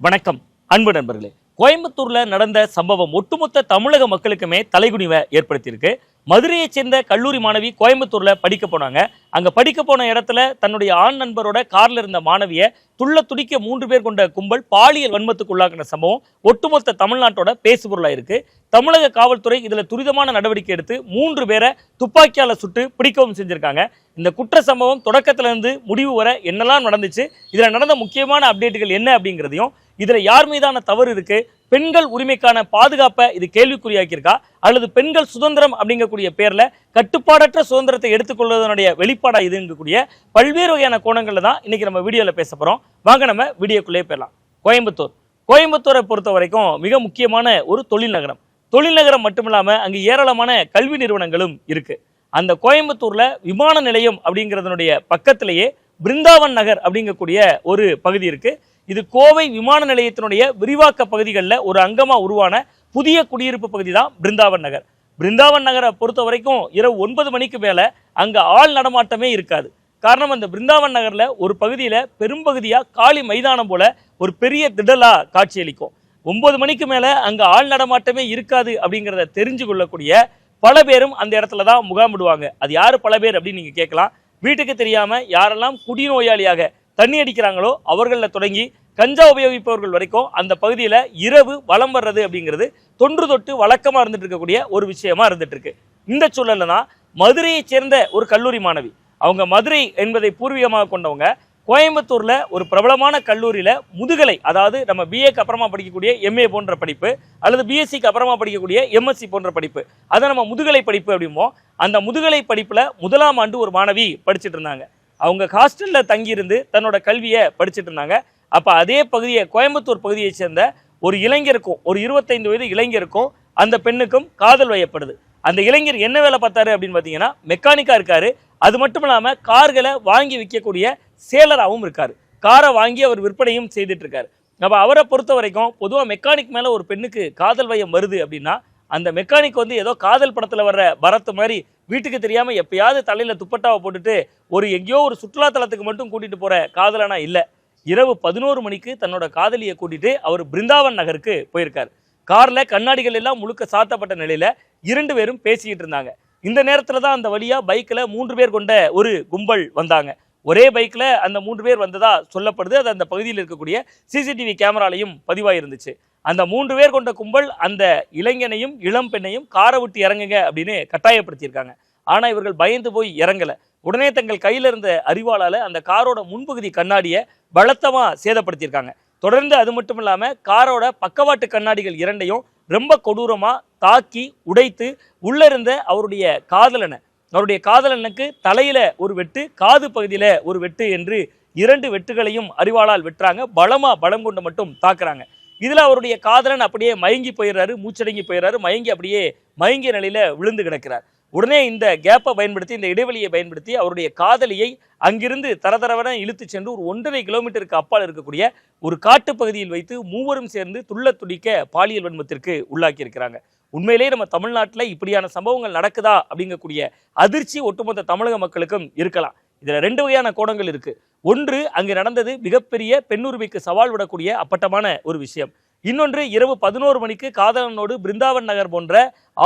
வணக்கம். அன்பு நண்பர்களே கோயம்புத்தூர்ல நடந்த சம்பவம் ஒட்டுமொத்த தமிழக மக்களுக்குமே தலைகுனிவை ஏற்படுத்தியிருக்கு. மதுரையைச் சேர்ந்த கல்லூரி மாணவி கோயம்புத்தூர்ல படிக்க போனாங்க. அங்க படிக்க போன இடத்துல தன்னுடைய ஆண் நண்பரோட கார்ல இருந்த மாணவிய துள்ள துடிக்க மூன்று பேர் கொண்ட கும்பல் பாலியல் வன்மத்துக்கு உள்ளாக்கின சம்பவம் ஒட்டுமொத்த தமிழ்நாட்டோட பேசுபொருளா இருக்கு. தமிழக காவல்துறை இதுல துரிதமான நடவடிக்கை எடுத்து மூன்று பேரை துப்பாக்கியால சுட்டு பிடிக்கவும் செஞ்சிருக்காங்க. இந்த குற்ற சம்பவம் தொடக்கத்துல இருந்து முடிவு வர என்னெல்லாம் நடந்துச்சு இதுல நடந்த முக்கியமான அப்டேட்டுகள் என்ன அப்படிங்கிறதையும் இதில் யார் மீதான தவறு இருக்கு? பெண்கள் உரிமைக்கான பாதுகாப்பை இது கேள்விக்குறியாக்கியிருக்கா? அல்லது பெண்கள் சுதந்திரம் அப்படிங்கக்கூடிய பேரில் கட்டுப்பாடற்ற சுதந்திரத்தை எடுத்துக்கொள்வதனுடைய வெளிப்பாடாக இதுங்கக்கூடிய பல்வேறு வகையான கோணங்களில் தான் இன்றைக்கி நம்ம வீடியோவில் பேச போகிறோம் வாங்க நம்ம வீடியோக்குள்ளே போயிடலாம். கோயம்புத்தூர். கோயம்புத்தூரை பொறுத்த வரைக்கும் மிக முக்கியமான ஒரு தொழில் நகரம். தொழில் நகரம் மட்டுமில்லாமல் அங்கே ஏராளமான கல்வி நிறுவனங்களும் இருக்குது அந்த கோயம்புத்தூரில் விமான நிலையம் அப்படிங்கிறதனுடைய பக்கத்திலேயே பிருந்தாவன் நகர் அப்படிங்கக்கூடிய ஒரு பகுதி இருக்கு. இது கோவை விமான நிலையத்தினுடைய விரிவாக்க பகுதிகளில் ஒரு அங்கமாக உருவான புதிய குடியிருப்பு பகுதி தான் பிருந்தாவன் நகர். பிருந்தாவன் நகரை பொறுத்த வரைக்கும் இரவு ஒன்பது மணிக்கு மேலே அங்கே ஆள் நடமாட்டமே இருக்காது. காரணம் அந்த பிருந்தாவன் நகரில் ஒரு பகுதியில் பெரும்பகுதியாக காலி மைதானம் போல ஒரு பெரிய திடலா காட்சியளிக்கும். ஒன்பது மணிக்கு மேலே அங்கே ஆள் நடமாட்டமே இருக்காது அப்படிங்கிறத தெரிஞ்சு கொள்ளக்கூடிய பல பேரும் அந்த இடத்துல தான் முகாமிடுவாங்க. அது யார் பல பேர் அப்படின்னு நீங்கள் கேட்கலாம். வீட்டுக்கு தெரியாமல் யாரெல்லாம் குடிநோயாளியாக தண்ணி அடிக்கிறாங்களோ அவர்களில் தொடங்கி கஞ்சா உபயோகிப்பவர்கள் வரைக்கும் அந்த பகுதியில் இரவு வலம் வர்றது அப்படிங்கிறது தொன்று தொட்டு வழக்கமாக இருந்துட்டு இருக்கக்கூடிய ஒரு விஷயமா இருந்துட்டு இருக்கு. இந்த சூழலில் தான் மதுரையைச் சேர்ந்த ஒரு கல்லூரி மாணவி. அவங்க மதுரை என்பதை பூர்வீகமாக கொண்டவங்க கோயம்புத்தூரில் ஒரு பிரபலமான கல்லூரியில் முதுகலை அதாவது நம்ம பிஏக்கு அப்புறமா படிக்கக்கூடிய எம்ஏ போன்ற படிப்பு அல்லது பிஎஸ்சிக்கு அப்புறமா படிக்கக்கூடிய எம்எஸ்சி போன்ற படிப்பு அதை நம்ம முதுகலை படிப்பு அப்படிமோ அந்த முதுகலை படிப்பில் முதலாம் ஆண்டு ஒரு மாணவி படிச்சுட்டு இருந்தாங்க. அவங்க ஹாஸ்டலில் தங்கியிருந்து தன்னோட கல்வியை படிச்சுட்டு இருந்தாங்க. அப்போ அதே பகுதியை கோயம்புத்தூர் பகுதியை சேர்ந்த ஒரு இளைஞருக்கும் ஒரு இருபத்தைந்து வயது இளைஞருக்கும் அந்த பெண்ணுக்கும் காதல் வயப்படுது. அந்த இளைஞர் என்ன வேலை பார்த்தாரு அப்படின்னு பார்த்தீங்கன்னா மெக்கானிக்காக இருக்காரு. அது மட்டும் இல்லாமல் கார்களை வாங்கி விற்கக்கூடிய சேலராகவும் இருக்கார். காரை வாங்கி அவர் விற்பனையும் செய்துட்டு இருக்காரு. அவரை பொறுத்த வரைக்கும் பொதுவாக மெக்கானிக் மேலே ஒரு பெண்ணுக்கு காதல் வயம் வருது அப்படின்னா அந்த மெக்கானிக் வந்து ஏதோ காதல் படத்தில் வர்ற பரத் மாதிரி வீட்டுக்கு தெரியாமல் எப்பயாவது தலையில் துப்பட்டாவை போட்டுட்டு ஒரு எங்கேயோ ஒரு சுற்றுலா தலத்துக்கு மட்டும் கூட்டிகிட்டு போகிற காதலனா இல்லை. இரவு பதினோரு மணிக்கு தன்னோட காதலியை கூட்டிகிட்டு அவர் பிருந்தாவன் நகருக்கு போயிருக்கார். காரில் கண்ணாடிகள் எல்லாம் முழுக்க சாத்தப்பட்ட நிலையில் இரண்டு பேரும் பேசிக்கிட்டு இருந்தாங்க. இந்த நேரத்தில் தான் அந்த வழியாக பைக்கில் மூன்று பேர் கொண்ட ஒரு கும்பல் வந்தாங்க. ஒரே பைக்கில் அந்த மூன்று பேர் வந்ததாக சொல்லப்படுது. அது அந்த பகுதியில் இருக்கக்கூடிய சிசிடிவி கேமராலையும் பதிவாயிருந்துச்சு. அந்த மூன்று பேர் கொண்ட கும்பல் அந்த இளைஞனையும் இளம் பெண்ணையும் காரை விட்டு இறங்குங்க அப்படின்னு கட்டாயப்படுத்தியிருக்காங்க. ஆனால் இவர்கள் பயந்து போய் இறங்கலை. உடனே தங்கள் கையில் இருந்த அறிவாளால் அந்த காரோட முன்பகுதி கண்ணாடியை பலத்தமாக சேதப்படுத்தியிருக்காங்க. தொடர்ந்து அது மட்டும் இல்லாமல் காரோட பக்கவாட்டு கண்ணாடிகள் இரண்டையும் ரொம்ப கொடூரமாக தாக்கி உடைத்து உள்ளே இருந்த அவருடைய காதலனை அவருடைய காதலனுக்கு தலையில் ஒரு வெட்டு காது பகுதியில் ஒரு வெட்டு என்று இரண்டு வெட்டுகளையும் அறிவாளால் வெட்டுறாங்க. பலமாக பலம் கொண்டு மட்டும் தாக்குறாங்க. இதில் அவருடைய காதலன் அப்படியே மயங்கி போயிடுறாரு மூச்சடங்கி போயிடுறாரு மயங்கி அப்படியே மயங்கிய நிலையில் விழுந்து கிடக்கிறார். உடனே இந்த கேப்பை பயன்படுத்தி இந்த இடைவெளியை பயன்படுத்தி அவருடைய காதலியை அங்கிருந்து தரதரவன இழுத்து சென்று ஒரு ஒன்றரை கிலோமீட்டருக்கு அப்பால் இருக்கக்கூடிய ஒரு காட்டுப்பகுதியில் வைத்து மூவரும் சேர்ந்து துள்ள துடிக்க பாலியல் வன்மத்திற்கு உள்ளாக்கியிருக்கிறாங்க உண்மையிலேயே நம்ம தமிழ்நாட்டில் இப்படியான சம்பவங்கள் நடக்குதா அப்படிங்கக்கூடிய அதிர்ச்சி ஒட்டுமொத்த தமிழக மக்களுக்கும் இருக்கலாம். இதில் ரெண்டு வகையான கோணங்கள் இருக்குது ஒன்று அங்கு நடந்தது மிகப்பெரிய பெண்ணுரிமைக்கு சவால் விடக்கூடிய அப்பட்டமான ஒரு விஷயம். இன்னொன்று இரவு பதினோரு மணிக்கு காதலனோடு பிருந்தாவன் நகர் போன்ற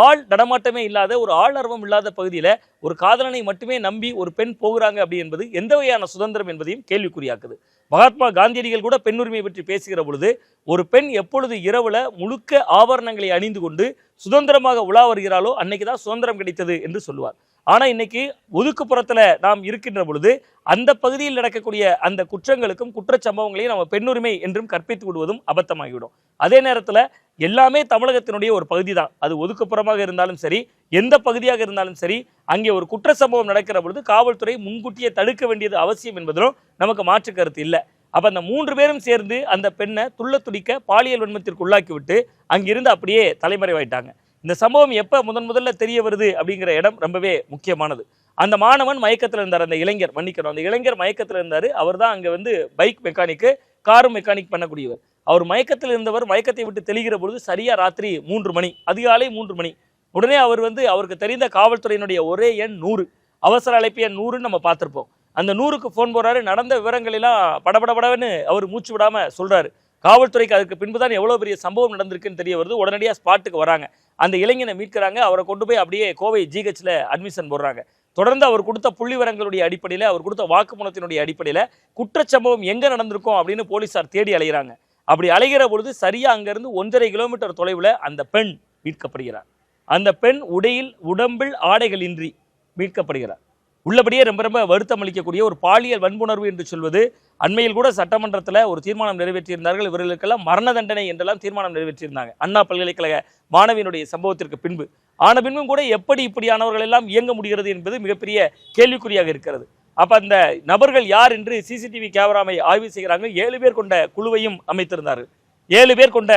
ஆள் நடமாட்டமே இல்லாத ஒரு ஆள் ஆர்வம் இல்லாத பகுதியில் ஒரு காதலனை மட்டுமே நம்பி ஒரு பெண் போகிறாங்க அப்படி என்பது எந்த வகையான சுதந்திரம் என்பதையும் கேள்விக்குறியாக்குது. மகாத்மா காந்தியடிகள் கூட பெண்ணுரிமை பற்றி பேசுகிற பொழுது ஒரு பெண் எப்பொழுது இரவுல முழுக்க ஆபரணங்களை அணிந்து கொண்டு சுதந்திரமாக உலா வருகிறாளோ அன்னைக்கு தான் சுதந்திரம் கிடைத்தது என்று சொல்லுவார். ஆனால் இன்னைக்கு ஒதுக்குப்புறத்தில் நாம் இருக்கின்ற பொழுது அந்த பகுதியில் நடக்கக்கூடிய அந்த குற்றங்களுக்கும் குற்றச்சம்பவங்களையும் நம்ம பெண்ணுரிமை என்றும் கற்பித்து விடுவதும் அபத்தமாகிவிடும். அதே நேரத்தில் எல்லாமே தமிழகத்தினுடைய ஒரு பகுதி தான் அது ஒதுக்குப்புறமாக இருந்தாலும் சரி எந்த பகுதியாக இருந்தாலும் சரி அங்கே ஒரு குற்ற சம்பவம் நடக்கிற பொழுது காவல்துறை முன்கூட்டியே தடுக்க வேண்டியது அவசியம் என்பதிலும் நமக்கு மாற்று கருத்து இல்லை. அப்போ அந்த மூன்று பேரும் சேர்ந்து அந்த பெண்ணை துள்ள துடிக்க பாலியல் வன்மத்திற்கு உள்ளாக்கி விட்டு அங்கிருந்து அப்படியே தலைமறைவாயிட்டாங்க. இந்த சம்பவம் எப்போ முதன் முதல்ல தெரிய வருது அப்படிங்கிற இடம் ரொம்பவே முக்கியமானது. அந்த மாணவன் மயக்கத்தில் இருந்தார் அந்த இளைஞர் மன்னிக்கணும். அந்த இளைஞர் மயக்கத்தில் இருந்தார். அவர் தான் அங்கே வந்து பைக் மெக்கானிக்கு காரும் மெக்கானிக் பண்ணக்கூடியவர். அவர் மயக்கத்தில் இருந்தவர் மயக்கத்தை விட்டு தெளிகிற பொழுது சரியா ராத்திரி மூன்று மணி அதிகாலை மூன்று மணி. உடனே அவர் வந்து அவருக்கு தெரிந்த காவல்துறையினுடைய ஒரே எண் நூறு. அவசர அழைப்பு எண் நூறுன்னு நம்ம பார்த்துருப்போம். அந்த நூறுக்கு ஃபோன் போடுறாரு. நடந்த விவரங்களெல்லாம் படபடபடன்னு அவர் மூச்சு விடாமல் சொல்கிறாரு காவல்துறைக்கு அதுக்கு பின்பு தான் எவ்வளோ பெரிய சம்பவம் நடந்திருக்குன்னு தெரிய வருது. உடனடியாக ஸ்பாட்டுக்கு வராங்க. அந்த இளைஞனை மீட்கிறாங்க. அவரை கொண்டு போய் அப்படியே கோவை ஜிஹெச்சில் அட்மிஷன் போடுறாங்க. தொடர்ந்து அவர் கொடுத்த புள்ளிவரங்களுடைய அடிப்படையில் அவர் கொடுத்த வாக்குமூலத்தினுடைய அடிப்படையில் குற்றச்சம்பவம் எங்கே நடந்திருக்கும் அப்படின்னு போலீசார் தேடி அலைகிறாங்க அப்படி அலைகிற பொழுது சரியா அங்கிருந்து ஒன்றரை கிலோமீட்டர் தொலைவில் அந்த பெண் மீட்கப்படுகிறார். அந்த பெண் உடையில் உடம்பில் ஆடைகளின்றி மீட்கப்படுகிறார். உள்ளபடியே ரொம்ப ரொம்ப வருத்தம் அளிக்கக்கூடிய ஒரு பாலியல் வன்புணர்வு என்று சொல்வது அண்மையில் கூட சட்டமன்றத்தில் ஒரு தீர்மானம் நிறைவேற்றியிருந்தார்கள். இவர்களுக்கெல்லாம் மரண தண்டனை என்றெல்லாம் தீர்மானம் நிறைவேற்றியிருந்தாங்க. அண்ணா பல்கலைக்கழக மாணவியினுடைய சம்பவத்திற்கு பின்பு. ஆன பின்பும் கூட எப்படி இப்படியானவர்கள் எல்லாம் இயங்க முடிகிறது என்பது மிகப்பெரிய கேள்விக்குறியாக இருக்கிறது. அப்ப அந்த நபர்கள் யார் என்று சிசிடிவி கேமராவை ஆய்வு செய்கிறாங்க. ஏழு பேர் கொண்ட குழுவையும் அமைத்திருந்தார்கள். ஏழு பேர் கொண்ட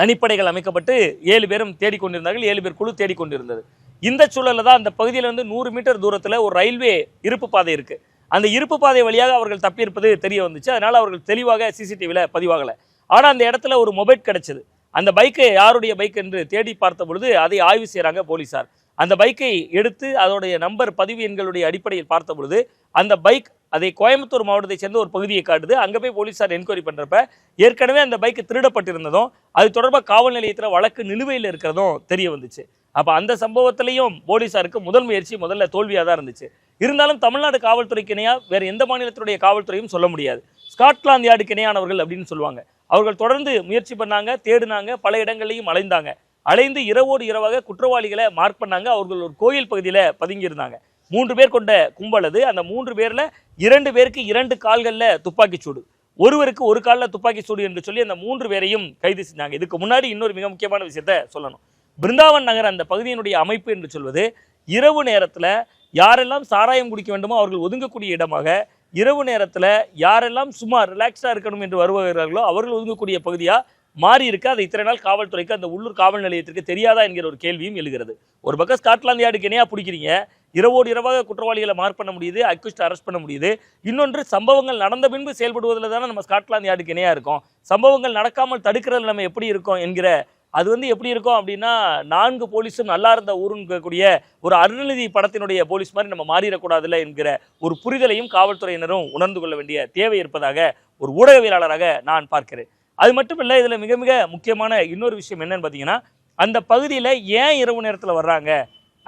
தனிப்படைகள் அமைக்கப்பட்டு ஏழு பேரும் தேடிக்கொண்டிருந்தார்கள் ஏழு பேர் குழு தேடிக்கொண்டிருந்தது. இந்த சூழல்ல தான் அந்த பகுதியில் இருந்து நூறு மீட்டர் தூரத்தில் ஒரு ரயில்வே இருப்பு பாதை இருக்குது அந்த இருப்பு பாதை வழியாக அவர்கள் தப்பியிருப்பது தெரிய வந்துச்சு. அதனால் அவர்கள் தெளிவாக சிசிடிவியில் பதிவாகலை. ஆனால் அந்த இடத்துல ஒரு மொபைல் கிடச்சிது. அந்த பைக்கை யாருடைய பைக் என்று தேடி பார்த்த பொழுது அதை ஆய்வு செய்கிறாங்க போலீசார். அந்த பைக்கை எடுத்து அதோடைய நம்பர் பதிவு எண்களுடைய அடிப்படையில் பார்த்த பொழுது அந்த பைக் அதை கோயம்புத்தூர் மாவட்டத்தை சேர்ந்த ஒரு பகுதியை காட்டுது. அங்கே போய் போலீசார் என்கொயரி பண்ணுறப்ப ஏற்கனவே அந்த பைக்கு திருடப்பட்டிருந்ததும் அது தொடர்பாக காவல் நிலையத்தில் வழக்கு நிலுவையில் இருக்கிறதும் தெரிய வந்துச்சு. அப்போ அந்த சம்பவத்திலையும் போலீசாருக்கு முதல் முயற்சி முதல்ல தோல்வியாக தான் இருந்துச்சு. இருந்தாலும் தமிழ்நாடு காவல்துறைக்கு இணையாக வேறு எந்த மாநிலத்தினுடைய காவல்துறையும் சொல்ல முடியாது. ஸ்காட்லாந்து யார்டுக்கு இணையானவர்கள் அப்படின்னு சொல்லுவாங்க. அவர்கள் தொடர்ந்து முயற்சி பண்ணாங்க தேடினாங்க பல இடங்கள்லையும் அலைந்தாங்க. அலைந்து இரவோடு இரவாக குற்றவாளிகளை மார்க் பண்ணாங்க. அவர்கள் ஒரு கோயில் பகுதியில் பதுங்கியிருந்தாங்க. மூன்று பேர் கொண்ட கும்பல் அது. அந்த மூன்று பேரில் இரண்டு பேருக்கு இரண்டு கால்களில் துப்பாக்கிச் சூடு. ஒருவருக்கு ஒரு காலில் துப்பாக்கி சூடு என்று சொல்லி அந்த மூன்று பேரையும் கைது செஞ்சாங்க. இதுக்கு முன்னாடி இன்னொரு மிக முக்கியமான விஷயத்த சொல்லணும். பிருந்தாவன் நகர் அந்த பகுதியினுடைய அமைப்பு என்று சொல்வது இரவு நேரத்தில் யாரெல்லாம் சாராயம் குடிக்க வேண்டுமோ அவர்கள் ஒதுங்கக்கூடிய இடமாக இரவு நேரத்தில் யாரெல்லாம் சும்மா ரிலாக்ஸாக இருக்கணும் என்று வருவார்களோ அவர்கள் ஒதுங்கக்கூடிய பகுதியாக மாறி இருக்கு. அதை இத்தனை நாள் காவல்துறைக்கு அந்த உள்ளூர் காவல் நிலையத்திற்கு தெரியாதா என்கிற ஒரு கேள்வியும் எழுகிறது. ஒரு பக்கம் ஸ்காட்லாந்து யார்டுக்கு இணையாக பிடிக்கிறீங்க? இரவோடு இரவாக குற்றவாளிகளை மார்க் பண்ண முடியுது அக்யூஸ்ட் அரெஸ்ட் பண்ண முடியுது. இன்னொன்று சம்பவங்கள் நடந்த பின்பு செயல்படுவதில் தானே நம்ம ஸ்காட்லாந்து யார்டுக்கு இணையாக இருக்கும். சம்பவங்கள் நடக்காமல் தடுக்கிறதுல நம்ம எப்படி இருக்கோம் என்கிற அது வந்து எப்படி இருக்கும் அப்படின்னா நான்கு போலீஸும் நல்லா இருந்த ஊருன்னு ஒரு அருள்நிதி படத்தினுடைய போலீஸ் மாதிரி நம்ம மாறிடக்கூடாதுல்ல என்கிற ஒரு புரிதலையும் காவல்துறையினரும் உணர்ந்து கொள்ள வேண்டிய தேவை இருப்பதாக ஒரு ஊடகவியலாளராக நான் பார்க்கிறேன். அது மட்டும் இல்லை இதில் மிக மிக முக்கியமான இன்னொரு விஷயம் என்னன்னு பார்த்தீங்கன்னா அந்த பகுதியில் ஏன் இரவு நேரத்தில் வர்றாங்க?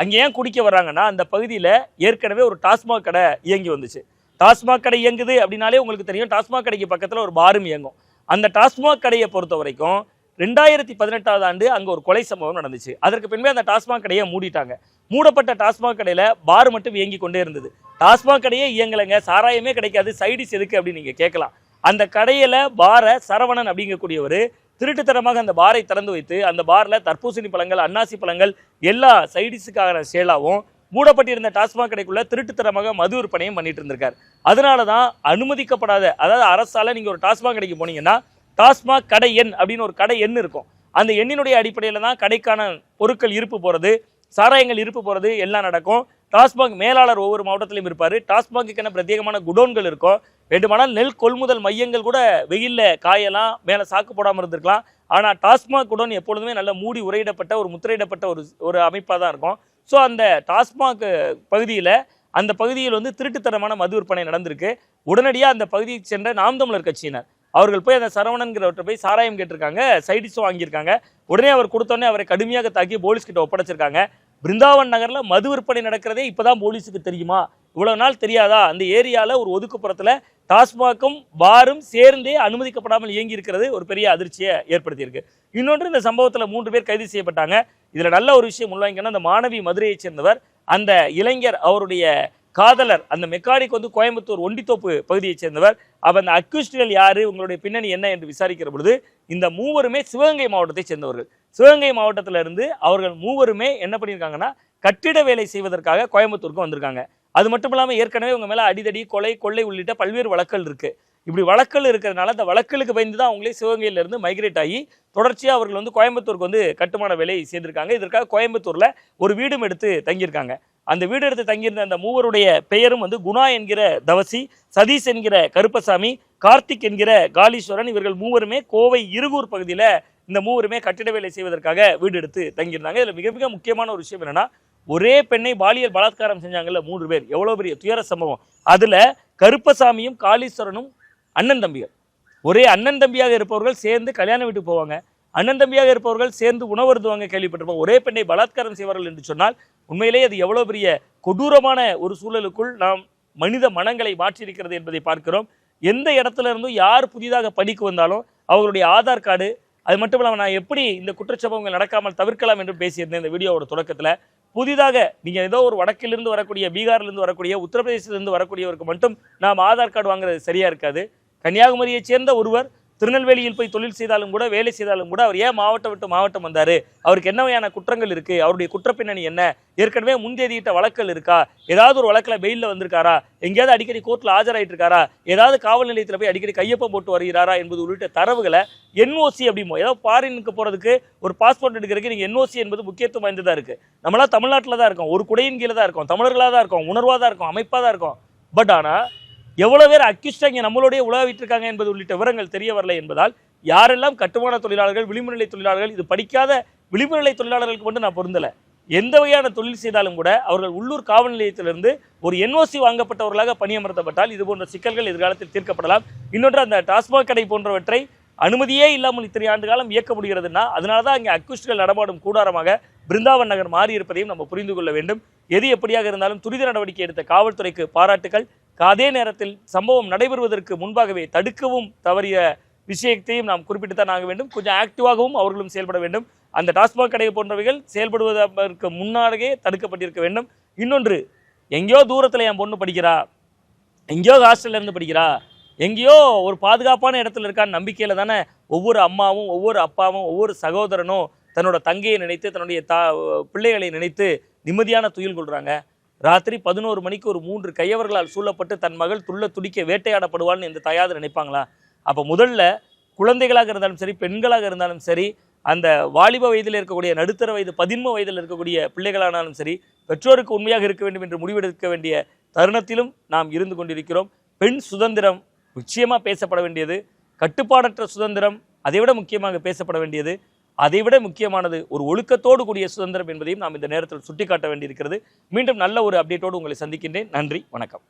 அங்கே ஏன் குடிக்க வர்றாங்கன்னா அந்த பகுதியில் ஏற்கனவே ஒரு டாஸ்மாக் கடை இயங்கி வந்துச்சு. டாஸ்மாக் கடை இயங்குது அப்படின்னாலே உங்களுக்கு தெரியும். டாஸ்மாக் கடைக்கு பக்கத்தில் ஒரு பாரும் இயங்கும். அந்த டாஸ்மாக் கடையை பொறுத்த வரைக்கும் ரெண்டாயிரத்தி பதினெட்டாவது ஆண்டு அங்கே ஒரு கொலை சம்பவம் நடந்துச்சு. அதற்கு பின்பே அந்த டாஸ்மாக் கடையை மூடிட்டாங்க. மூடப்பட்ட டாஸ்மாக் கடையில் பார் மட்டும் இயங்கி கொண்டே இருந்தது. டாஸ்மாக் கடையே இயங்கலைங்க. சாராயமே கிடைக்காது. சைடிஸ் எதுக்கு அப்படின்னு நீங்கள் கேட்கலாம். அந்த கடையில் பாரை சரவணன் அப்படிங்கக்கூடியவர் திருட்டுத்தனமாக அந்த பாரை திறந்து வைத்து அந்த பாரில் தர்பூசணி பழங்கள் அன்னாசி பழங்கள் எல்லா சைடிஸுக்கான சேலாவும் மூடப்பட்டிருந்த டாஸ்மாக் கடைக்குள்ள திருட்டுத்தனமாக மது விற்பனையும் பண்ணிட்டு இருந்திருக்காரு. அதனால தான் அனுமதிக்கப்படாத அதாவது அரசால் நீங்கள் ஒரு டாஸ்மாக் கடைக்கு போனீங்கன்னா டாஸ்மாக் கடை எண் அப்படின்னு ஒரு கடை எண் இருக்கும். அந்த எண்ணினுடைய அடிப்படையில் தான் கடைக்கான பொருட்கள் இருப்பு போகிறது சாராயங்கள் இருப்பு போகிறது எல்லாம் நடக்கும். டாஸ்மாக் மேலாளர் ஒவ்வொரு மாவட்டத்திலையும் இருப்பார். டாஸ்மாக்குக்கான பிரத்யேகமான குடோன்கள் இருக்கும். வேண்டுமானால் நெல் கொள்முதல் மையங்கள் கூட வெயிலில் காயலாம் மேலே சாக்கு போடாமல் இருந்திருக்கலாம். ஆனால் டாஸ்மாக் குடோன் எப்பொழுதுமே நல்ல மூடி உரையிடப்பட்ட ஒரு முத்திரையிடப்பட்ட ஒரு ஒரு அமைப்பாக தான் இருக்கும். ஸோ அந்த டாஸ்மாக் பகுதியில் அந்த பகுதியில் வந்து திருட்டுத்தனமான மது விற்பனை நடந்திருக்கு. உடனடியாக அந்த பகுதியை சென்ற நாம் தமிழர் கட்சியினர். அவர்கள் போய் அந்த சரவணன்கிறவற்றை போய் சாராயம் கேட்டிருக்காங்க சைடிஸும் வாங்கியிருக்காங்க. உடனே அவர் கொடுத்தோடனே அவரை கடுமையாக தாக்கி போலீஸ்கிட்ட ஒப்படைச்சிருக்காங்க. பிருந்தாவன் நகரில் மது விற்பனை நடக்கிறதே இப்போ தான் போலீஸுக்கு தெரியுமா? இவ்வளோ நாள் தெரியாதா? அந்த ஏரியாவில் ஒரு ஒதுக்குப்புறத்தில் டாஸ்மாகும் பாரும் சேர்ந்தே அனுமதிக்கப்படாமல் இயங்கி இருக்கிறது ஒரு பெரிய அதிர்ச்சியை ஏற்படுத்தியிருக்கு. இன்னொன்று இந்த சம்பவத்தில் மூன்று பேர் கைது செய்யப்பட்டாங்க. இதில் நல்ல ஒரு விஷயம் உள்வாங்கிக்கணும் அந்த மாணவி மதுரையைச் சேர்ந்தவர் அந்த இளைஞர் அவருடைய காதலர் அந்த மெக்கானிக் வந்து கோயம்புத்தூர் ஒண்டித்தோப்பு பகுதியைச் சேர்ந்தவர். அவர் அந்த அக்யூஸ்டுகள் யார்? உங்களுடைய பின்னணி என்ன? என்று விசாரிக்கிற பொழுது இந்த மூவருமே சிவகங்கை மாவட்டத்தைச் சேர்ந்தவர்கள். சிவகங்கை மாவட்டத்திலிருந்து அவர்கள் மூவருமே என்ன பண்ணியிருக்காங்கன்னா கட்டிட வேலை செய்வதற்காக கோயம்புத்தூருக்கு வந்திருக்காங்க. அது மட்டும் இல்லாமல் ஏற்கனவே உங்கள் மேலே அடிதடி கொலை கொள்ளை உள்ளிட்ட பல்வேறு வழக்கல் இருக்குது இப்படி வழக்கல் இருக்கிறதுனால அந்த வழக்கலுக்கு பயந்து தான் அவங்களே சிவகங்கையிலேருந்து மைக்ரேட் ஆகி தொடர்ச்சியாக அவர்கள் வந்து கோயம்புத்தூருக்கு வந்து கட்டுமான வேலை செய்திருக்காங்க இதற்காக கோயம்புத்தூரில் ஒரு வீடும் எடுத்து தங்கியிருக்காங்க. அந்த வீடு எடுத்து தங்கியிருந்த அந்த மூவருடைய பெயரும் வந்து குணா என்கிற தவசி சதீஷ் என்கிற கருப்பசாமி கார்த்திக் என்கிற காலீஸ்வரன் இவர்கள் மூவருமே கோவை இருகூர் பகுதியில் இந்த மூவருமே கட்டிட வேலை செய்வதற்காக வீடு எடுத்து தங்கியிருந்தாங்க. இதில் மிக மிக முக்கியமான ஒரு விஷயம் என்னென்னா ஒரே பெண்ணை பாலியல் பலாத்காரம் செஞ்சாங்கல்ல மூன்று பேர். எவ்வளோ பெரிய துயர சம்பவம். அதில் கருப்பசாமியும் காளீஸ்வரனும் அண்ணன் தம்பிகள். ஒரே அண்ணன் தம்பியாக இருப்பவர்கள் சேர்ந்து கல்யாண வீட்டுக்கு போவாங்க. அண்ணன் தம்பியாக இருப்பவர்கள் சேர்ந்து உணவருதுவாங்க கேள்விப்பட்டிருப்போம். ஒரே பெண்ணை பலாத்காரம் செய்வார்கள் என்று சொன்னால் உண்மையிலேயே அது எவ்வளோ பெரிய கொடூரமான ஒரு சூழலுக்குள் நாம் மனித மனங்களை மாற்றியிருக்கிறது என்பதை பார்க்கிறோம். எந்த இடத்துல இருந்தும் யார் புதிதாக பணிக்கு வந்தாலும் அவர்களுடைய ஆதார் கார்டு அது மட்டும் இல்லாமல் நான் எப்படி இந்த குற்றச்சம்பவங்கள் நடக்காமல் தவிர்க்கலாம் என்று பேசியிருந்தேன் இந்த வீடியோவோட தொடக்கத்தில். புதிதாக நீங்கள் ஏதோ ஒரு வடக்கிலிருந்து வரக்கூடிய பீகார்லேருந்து வரக்கூடிய உத்தரப்பிரதேசத்திலிருந்து வரக்கூடியவருக்கு மட்டும் நாம் ஆதார் கார்டு வாங்குறது சரியாக இருக்காது. கன்னியாகுமரியை சேர்ந்த ஒருவர் திருநெல்வேலியில் போய் தொழில் செய்தாலும் கூட வேலை செய்தாலும் கூட அவர் ஏன் மாவட்டம் விட்டு மாவட்டம் வந்தார்? அவருக்கு என்ன வகையான குற்றங்கள் இருக்குது அவருடைய குற்றப்பின்னணி என்ன? ஏற்கனவே முன்தேதியிட்ட வழக்கல் இருக்கா? ஏதாவது ஒரு வழக்கில் பெயிலில் வந்திருக்காரா? எங்கேயாவது அடிக்கடி கோர்ட்டில் ஆஜராகிட்டு இருக்காரா? ஏதாவது காவல் நிலையத்தில் போய் அடிக்கடி கையொப்பம் போட்டு வருகிறாரா என்பது உள்ளிட்ட தரவுகளை என்ஓசி அப்படிமோ ஏதாவது ஃபாரினுக்கு போகிறதுக்கு ஒரு பாஸ்போர்ட் எடுக்கிறதுக்கு நீங்கள் என்ஓசி என்பது முக்கியத்துவம் வாய்ந்ததாக இருக்குது நம்மளாம் தமிழ்நாட்டில் தான் இருக்கோம். ஒரு குடையின் கீழே தான் இருக்கோம். தமிழர்களாக தான் இருக்கோம். உணர்வாக தான் இருக்கோம். அமைப்பாக தான் இருக்கோம். பட் ஆனால் எவ்வளோ பேர் அக்யூஸ்டாக இங்கே நம்மளுடைய உலாவிட்டிருக்காங்க என்பது உள்ளிட்ட விவரங்கள் தெரிய வரல என்பதால் யாரெல்லாம் கட்டுமான தொழிலாளர்கள் விளிம்பு நிலை தொழிலாளர்கள் இது படிக்காத விளிம்பு நிலை தொழிலாளர்களுக்கு மட்டும் நான் பொருந்தலை. எந்த வகையான தொழில் செய்தாலும் கூட அவர்கள் உள்ளூர் காவல் நிலையத்திலிருந்து ஒரு என்ஓசி வாங்கப்பட்டவர்களாக பணியமர்த்தப்பட்டால் இது போன்ற சிக்கல்கள் எதிர்காலத்தில் தீர்க்கப்படலாம். இன்னொன்று அந்த டாஸ்மாக் கடை போன்றவற்றை அனுமதியே இல்லாமல் இத்தனை ஆண்டு காலம் இயக்க முடிகிறதுனா அதனால தான் அங்கே அக்யூஸ்டுகள் நடமாடும் கூடாரமாக பிருந்தாவன் நகர் மாறி இருப்பதையும் நம்ம புரிந்து கொள்ள வேண்டும். எது எப்படியாக இருந்தாலும் துரித நடவடிக்கை எடுத்த காவல்துறைக்கு பாராட்டுகள் அதே நேரத்தில் சம்பவம் நடைபெறுவதற்கு முன்பாகவே தடுக்கவும் தவறிய விஷயத்தையும் நாம் குறிப்பிட்டு தான் ஆக வேண்டும். கொஞ்சம் ஆக்டிவாகவும் அவர்களும் செயல்பட வேண்டும். அந்த டாஸ்மாக் கடை போன்றவைகள் செயல்படுவதற்கு முன்னாடியே தடுக்கப்பட்டிருக்க வேண்டும். இன்னொன்று எங்கேயோ தூரத்தில் என் பொண்ணு படிக்கிறா. எங்கேயோ ஹாஸ்டல்லேருந்து படிக்கிறா. எங்கேயோ ஒரு பாதுகாப்பான இடத்துல இருக்கான்னு நம்பிக்கையில் தானே ஒவ்வொரு அம்மாவும் ஒவ்வொரு அப்பாவும் ஒவ்வொரு சகோதரனும் தன்னோட தங்கையை நினைத்து தன்னுடைய தா பிள்ளைகளை நினைத்து நிம்மதியான துயில் கொள்கிறாங்க ராத்திரி பதினோரு மணிக்கு ஒரு மூன்று கையவர்களால் சூழப்பட்டு தன் மகள் துள்ள துடிக்க வேட்டையாடப்படுவாள்னு இந்த தயார் நினைப்பாங்களா? அப்போ முதல்ல குழந்தைகளாக இருந்தாலும் சரி பெண்களாக இருந்தாலும் சரி அந்த வாலிப வயதில் இருக்கக்கூடிய நடுத்தர வயது பதின்ம வயதில் இருக்கக்கூடிய பிள்ளைகளானாலும் சரி பெற்றோருக்கு உண்மையாக இருக்க வேண்டும் என்று முடிவெடுக்க வேண்டிய தருணத்திலும் நாம் இருந்து கொண்டிருக்கிறோம். பெண் சுதந்திரம் நிச்சயமாக பேசப்பட வேண்டியது. கட்டுப்பாடற்ற சுதந்திரம் அதைவிட முக்கியமாக பேசப்பட வேண்டியது. அதைவிட முக்கியமானது ஒரு ஒழுக்கத்தோடு கூடிய சுதந்திரம் என்பதையும் நாம் இந்த நேரத்தில் சுட்டிக்காட்ட வேண்டியிருக்கிறது. மீண்டும் நல்ல ஒரு அப்டேட்டோடு உங்களை சந்திக்கின்றேன். நன்றி. வணக்கம்.